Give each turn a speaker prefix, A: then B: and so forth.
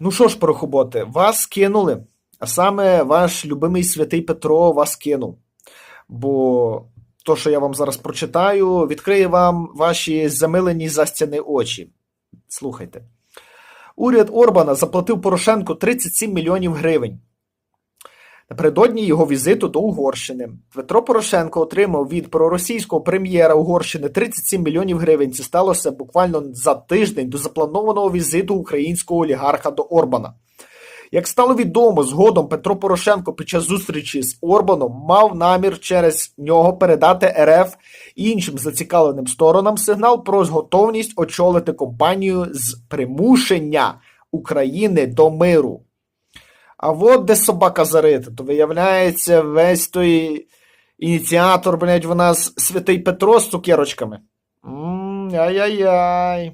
A: Ну що ж, порохоботи, вас кинули, а саме ваш любимий святий Петро вас кинув. Бо то, що я вам зараз прочитаю, відкриє вам ваші замилені застяни очі. Слухайте. Уряд Орбана заплатив Порошенку 37 мільйонів гривень. Напередодні його візиту до Угорщини Петро Порошенко отримав від проросійського прем'єра Угорщини 37 мільйонів гривень. Це сталося буквально за тиждень до запланованого візиту українського олігарха до Орбана. Як стало відомо, згодом Петро Порошенко під час зустрічі з Орбаном мав намір через нього передати РФ іншим зацікавленим сторонам сигнал про готовність очолити компанію з примушення України до миру. А от де собака зарита, то виявляється, весь той ініціатор, блядь, у нас святий Петро з цукерочками. Ай-яй-яй.